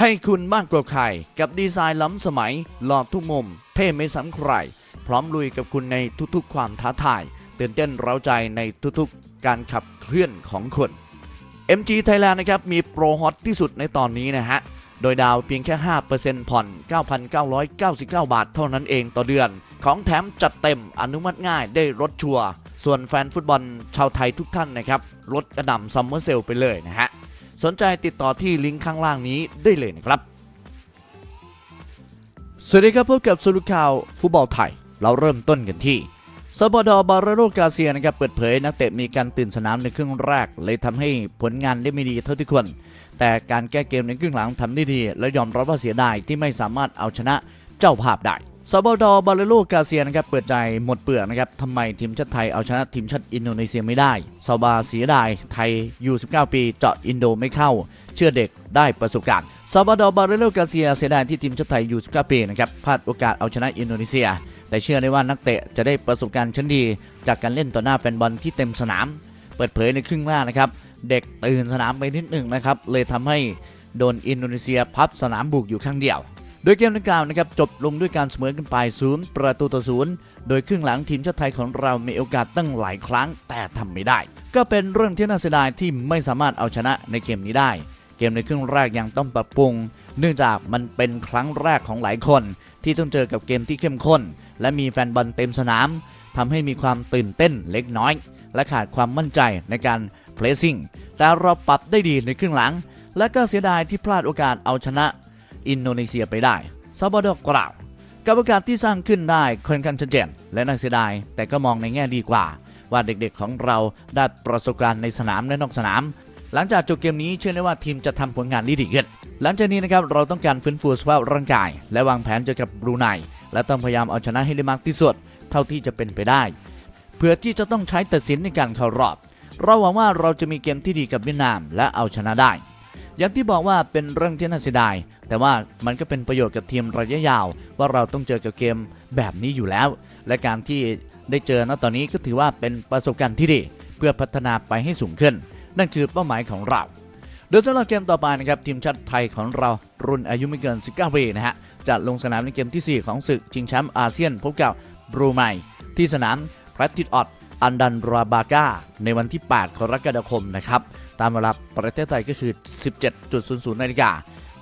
ให้คุณมากกว่าใคร กับดีไซน์ล้ำสมัยหลอดทุกมุม เท่ไม่ซ้ำใคร พร้อมลุยกับคุณในทุกๆ ความท้าทายตื่นเต้นเร้าใจในทุกๆ การขับเคลื่อนของคุณ MG Thailand นะครับ มีโปรฮอตที่สุดในตอนนี้นะฮะ โดยดาวเพียงแค่ 5%ผ่อน 9,999 บาทเท่านั้นเองต่อเดือน ของแถมจัดเต็มอนุมัติง่ายได้รถชัวร์ส่วนแฟนฟุตบอลชาวไทยทุกท่านนะครับลดกระหน่ำซัมเมอร์เซลไปเลยนะฮะ สนใจติดต่อที่ลิงก์ข้างล่างนี้ได้เลยนะครับ สวัสดีครับพบกับสรุปข่าวฟุตบอลไทย เราเริ่มต้นกันที่ซาบดอบาราโรกาเซียนะครับเปิดเผยนักเตะมีการตื่นสนามในครึ่งแรก เลยทำให้ผลงานได้ไม่ดีเท่าที่ควร แต่การแก้เกมในครึ่งหลังทำได้ดี และยอมรับว่าเสียดายที่ไม่สามารถเอาชนะเจ้าภาพได้ ซาบดอบาราโรกาเซียนะครับเปิดใจหมดเปลือกนะครับทำไมทีมชาติไทยเอาชนะทีมชาติอินโดนีเซียไม่ได้ซาบาเสียดายไทยอยู่19 ปีเจาะอินโดไม่เข้า เชื่อเด็กได้ประสบการณ์ซาบาดอบาเรโลกาเซียเสียดายที่ทีมชาติไทยอยู่19 ปีนะครับพลาดโอกาสเอาชนะอินโดนีเซีย แต่เชื่อได้ว่านักเตะจะได้ประสบการณ์ชั้นดี จากการเล่นต่อหน้าแฟนบอลที่เต็มสนาม เปิดเผยในครึ่งแรกนะครับเด็กตื่นสนามไปนิดหนึ่งนะครับเลยทำให้โดนอินโดนีเซียพับสนามบุกอยู่ข้างเดียว โดยเกมดังกล่าวนะครับจบลงด้วยการเสมอกันไปศูนย์ประตูต่อศูนย์โดยครึ่งหลังทีมชาติไทยของเรามีโอกาสตั้งหลายครั้งแต่ทำไม่ได้ ก็เป็นเรื่องที่น่าเสียดายที่ไม่สามารถเอาชนะในเกมนี้ได้ เกมในครึ่งแรกยังต้องปรับปรุง เนื่องจากมันเป็นครั้งแรกของหลายคน ที่ต้องเจอกับเกมที่เข้มข้น และมีแฟนบอลเต็มสนามทำให้มีความตื่นเต้นเล็กน้อย และขาดความมั่นใจในการเพลซิ่งแต่เราปรับได้ดีในครึ่งหลัง และก็เสียดายที่พลาดโอกาสเอาชนะ อินโดนีเซียไปได้ซาบาดอกล่าวกับโอกาสที่สร้างขึ้นได้ค่อนข้างชัดเจนและน่าเสียดาย แต่ก็มองในแง่ดีกว่า ว่าเด็กๆของเราได้ประสบการณ์ในสนามและนอกสนาม หลังจากจบเกมนี้เชื่อได้ว่าทีมจะทำผลงานด้ดีขึ้นหลังจากนี้นะครับเราต้องการฟื้นฟูสภาพร่างกาย และวางแผนเจอกับบรูไนและต้องพยายามเอาชนะให้ได้มากที่สุด เท่าที่จะเป็นไปได้เพื่อที่จะต้องใช้ตัดสินในการเข้ารอบ เราหวังว่าเราจะมีเกมที่ดีกับเวียดนามและเอาชนะได้ อย่างที่บอกว่าเป็นเรื่องที่น่าเสียดาย แต่ว่ามันก็เป็นประโยชน์กับทีมระยะยาว ว่าเราต้องเจอกับเกมแบบนี้อยู่แล้ว และการที่ได้เจอณตอนนี้ก็ถือว่าเป็นประสบการณ์ที่ดี เพื่อพัฒนาไปให้สูงขึ้น นั่นคือเป้าหมายของเราโดยสำหรับเกมต่อไปนะครับทีมชาติไทยของเรารุ่นอายุไม่เกิน 19 ปีนะฮะจะลงสนามในเกมที่ 4 ของศึกชิงแชมป์อาเซียนพบกับบรูไนที่สนามพรัตติดออด อันดันราบากาในวันที่ 8 กรกฎาคมนะครับ ตามเวลาประเทศไทยก็คือ 17.00นาฬิกา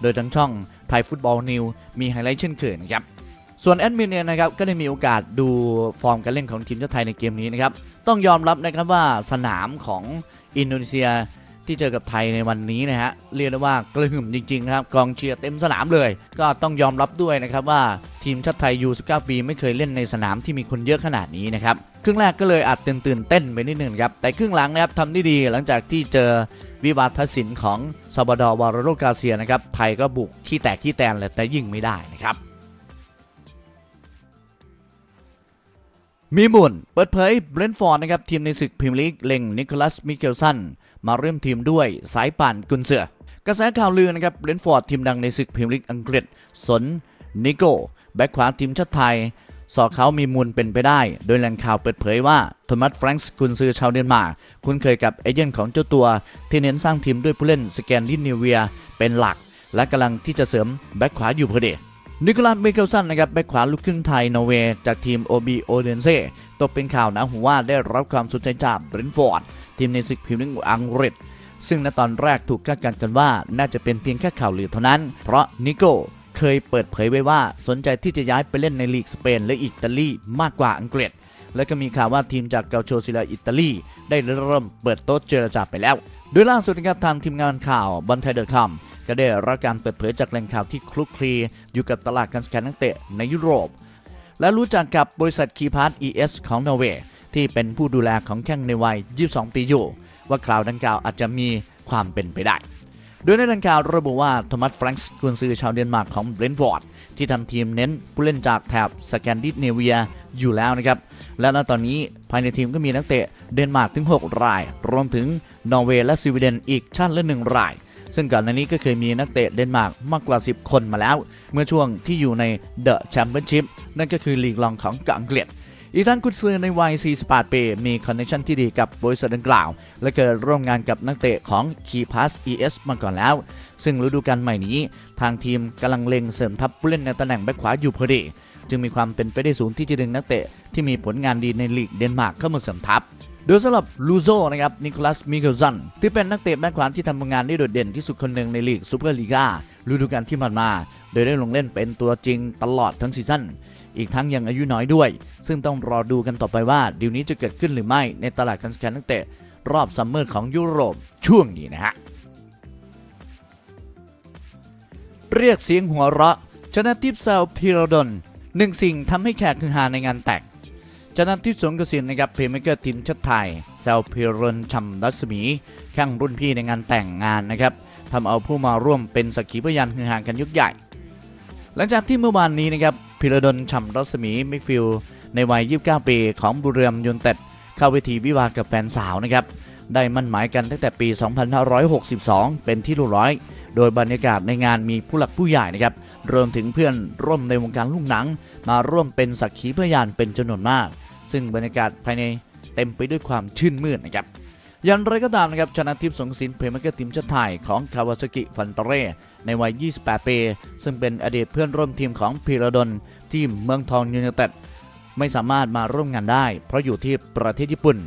โดยทั้งช่องไทยฟุตบอลนิวมีไฮไลท์เช่นเคยนะครับ ส่วนแอดมินเนี่ยนะครับ ก็ได้มีโอกาสดูฟอร์มการเล่นของทีมชาติไทยในเกมนี้นะครับ ต้องยอมรับนะครับว่าสนามของอินโดนีเซีย ที่เจอกับไทยในวันนี้นะฮะเรียกได้ว่ากระหึ่มจริงๆนะครับกองเชียร์เต็มสนามเลย ก็ต้องยอมรับด้วยนะครับว่าทีมชาติไทยยู19ปีไม่เคยเล่นในสนามที่มีคนเยอะขนาดนี้นะครับครึ่งแรกก็เลยอาจตื่นตื่นเต้นไปนิดนึงครับแต่ครึ่งหลังนะครับทำได้ดีหลังจากที่เจอวิวาทศิลป์ของซาบดอร์วาโรกาเซียนะครับไทยก็บุกขี้แตกขี้แตนเลยแต่ยิงไม่ได้นะครับ มีบุญเปิดเผยเบรนฟอร์ดนะครับทีมในศึกพรีเมียร์ลีกเล็งนิโคลัสมิเกลสันมาเริ่มทีมด้วยสายป่านกุนเสือกระแสข่าวลือนะครับเบรนฟอร์ดทีมดังในศึกพรีเมียร์ลีกอังกฤษ สนนิโก้แบ็คขวาทีมชาติไทย สอดเขามีมูลเป็นไปได้ โดยแหล่งข่าวเปิดเผยว่าโทมัสแฟรงส์กุนซือชาวเดนมาร์กคุ้นเคยกับเอเจนต์ของเจ้าตัว ที่เน้นสร้างทีมด้วยผู้เล่นสแกนดิเนเวียเป็นหลัก และกำลังที่จะเสริมแบ็คขวาอยู่พอดี นิโคลัสเมเกลสันนะครับแบ็คขวาลูกครึ่งไทยนอร์เวย์จากทีม OB o d e n s e ตกเป็นข่าวนะหูว่าได้รับความสนใจจากเบรนฟอร์ดทีมในศึกพรีเมียร์ลีกอังกฤษซึ่งณตอนแรกถูกคาดการณ์กันว่าน่าจะเป็นเพียงแค่ข่าวลือเท่านั้น เพราะนิโก้เคยเปิดเผยไว้ว่าสนใจที่จะย้ายไปเล่นในลีกสเปนและอิตาลีมากกว่าอังกฤษ และก็มีข่าวว่าทีมจากเกาโชซิลาอิตาลีได้เริ่มเปิดโต๊ะเจรจาไปแล้ว โดยล่าสุดนะครับทางทีมงานข่าวบอลไทยเดอทคอม ก็ได้รับการเปิดเผยจากแหล่งข่าวที่คลุกคลีอยู่กับตลาดการสแกนนักเตะในยุโรป และรู้จักกับบริษัทคีพาร์ต ES ของนอร์เวย์ที่เป็นผู้ดูแลของแข้งในวัย 22 ปีอยู่ ว่าข่าวดังกล่าวอาจจะมีความเป็นไปได้ โดยในดังกล่าวระบุว่าโทมัสแฟรงส์กุนซือชาวเดนมาร์กของเบรนท์ฟอร์ดที่ทำทีมเน้นผู้เล่นจากแถบสแกนดิเนเวียอยู่แล้วนะครับ และณตอนนี้ภายในทีมก็มีนักเตะเดนมาร์กถึง 6 ราย รวมถึงนอร์เวย์และสวีเดนอีกชาติละหนึ่งราย ซึ่งก่อนหน้านี้ก็เคยมีนักเตะเดนมาร์กมากกว่า 10 คนมาแล้ว เมื่อช่วงที่อยู่ในเดอะแชมเปี้ยนชิพนั่นก็คือลีกรองของอังกฤษอีกทั้งกุนซือในวัย 48 ปี มีคอนเนคชันที่ดีกับบริษัทดังกล่าว และเคยร่วมงานกับนักเตะของ k e y p a s ES มาก่อนแล้ว ซึ่งฤดูกาลใหม่นี้ ทางทีมกำลังเล็งเสริมทัพผู้เล่นในตำแหน่งแบ็คขวาอยู่พอดี จึงมีความเป็นไปได้สูงที่จะดึงนักเตะที่มีผลงานดีในลีกเดนมาร์กเข้ามาเสริมทัพ โดยสำหรับลูโซนะครับนิโคลัสมิเกลสันที่เป็นนักเตะแบ็คขวาที่ทำงานได้โดดเด่นที่สุดคนหนึ่งในลีกซูเปอร์ลีกาฤดูกาลที่ผ่านมา โดยได้ลงเล่นเป็นตัวจริงตลอดทั้งซีซั่นอีกทั้งยังอายุน้อยด้วย ซึ่งต้องรอดูกันต่อไปว่าดีลนี้จะเกิดขึ้นหรือไม่ในตลาดการซื้อขายนักเตะรอบซัมเมอร์ของยุโรปช่วงนี้นะฮะเรียกเสียงหัวเราะชนะทิพย์แซวพีรดนหนึ่งสิ่งทำให้แขกคือฮาในงานแต่ง ชนะทิพย์สงกระสินนะครับเพลย์เมกเกอร์ทีมชาติไทยแซวพีรนชำรัศมีแข่งรุ่นพี่ในงานแต่งงานนะครับทำเอาผู้มาร่วมเป็นสักขีพยานคือฮากันยกใหญ่ หลังจากที่เมื่อวานนี้นะครับพีรดนชำรัศมีมิกฟิลในวัย 29 ปีของบุรีรัมยูนเต็ดเข้าเวทีวิวากับแฟนสาวนะครับได้มั่นหมายกันตั้งแต่ปี 2562 เป็นที่รู้ร้อย โดยบรรยากาศในงานมีผู้หลักผู้ใหญ่นะครับรวมถึงเพื่อนร่วมในวงการลูกหนัง มาร่วมเป็นสักขีพยานเป็นจำนวนมาก ซึ่งบรรยากาศภายในเต็มไปด้วยความชื่นมื่นนะครับอย่างไรก็ตามนะครับชนะทิพย์สงสินเพลย์เมกเกอร์ทีมชาติไทยของคาวาซากิฟันเตเร่ในวัย 28 ปี ซึ่งเป็นอดีตเพื่อนร่วมทีมของพีระดนที่เมืองทองยูไนเต็ดไม่สามารถมาร่วมงานได้ เพราะอยู่ที่ประเทศญี่ปุ่น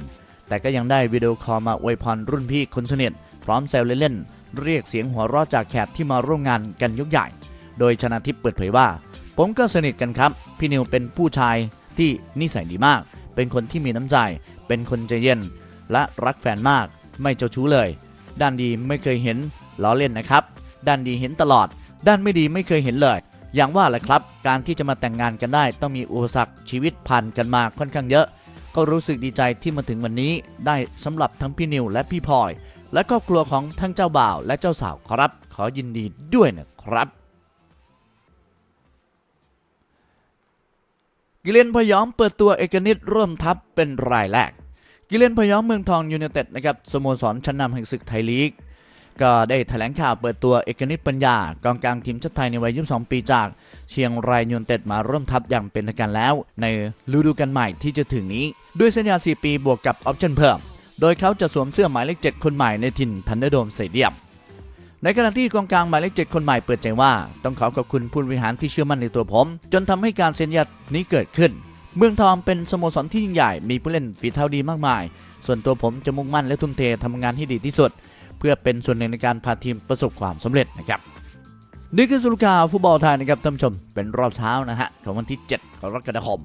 แต่ก็ยังได้วิดีโอคอลมาอวยพรรุ่นพี่คนสนิทพร้อมแซวเล่นๆเรียกเสียงหัวเราะจากแขกที่มาร่วมงานกันยกใหญ่ โดยชนะทิพย์เปิดเผยว่า ผมก็สนิทกันครับ พี่นิวเป็นผู้ชายที่นิสัยดีมาก เป็นคนที่มีน้ำใจ เป็นคนใจเย็น และรักแฟนมาก ไม่เจ้าชู้เลย ด้านดีไม่เคยเห็นล้อเล่นนะครับ ด้านดีเห็นตลอด ด้านไม่ดีไม่เคยเห็นเลย อย่างว่าแหละครับ การที่จะมาแต่งงานกันได้ ต้องมีอุปสรรคชีวิตผ่านกันมาค่อนข้างเยอะ ก็รู้สึกดีใจที่มาถึงวันนี้ ได้สำหรับทั้งพี่นิวและพี่พลอย และครอบครัวของทั้งเจ้าบ่าวและเจ้าสาวครับ ขอยินดีด้วยนะครับ กิเลนพยอมเปิดตัวเอกนิตร่วมทัพเป็นรายแรก กิเลนพยอมเมืองทองยูไนเต็ดนะครับสโมสรชั้นนำแห่งศึกไทยลีก ก็ได้แถลงข่าวเปิดตัวเอกนิตปัญญากองกลางทีมชาติไทยในวัย 22 ปีจาก เชียงรายยูไนเต็ดมาร่วมทัพอย่างเป็นทางการแล้ว ในฤดูกาลใหม่ที่จะถึงนี้ ด้วยสัญญา 4 ปีบวกกับออปชั่นเพิ่ม โดยเขาจะสวมเสื้อหมายเลข 7 คนใหม่ในถิ่นทันเดอร์โดมสเตเดียม ในขณะที่กองกลางหมายเลข7คนใหม่เปิดใจว่า ต้องขอขอบคุณผู้บริหารที่เชื่อมั่นในตัวผม จนทำให้การเซ็นสัญญานี้เกิดขึ้น เมืองทองเป็นสโมสรที่ยิ่งใหญ่มีผู้เล่นฝีเท้าดีมากมาย ส่วนตัวผมจะมุ่งมั่นและทุ่มเททำงานให้ดีที่สุด เพื่อเป็นส่วนหนึ่งในการพาทีมประสบความสำเร็จนะครับนี่คือสรุปข่าฟุตบอลไทยนะครับท่านผู้ชมเป็นรอบเช้านะฮะของวันที่ 7 กรกฎาคม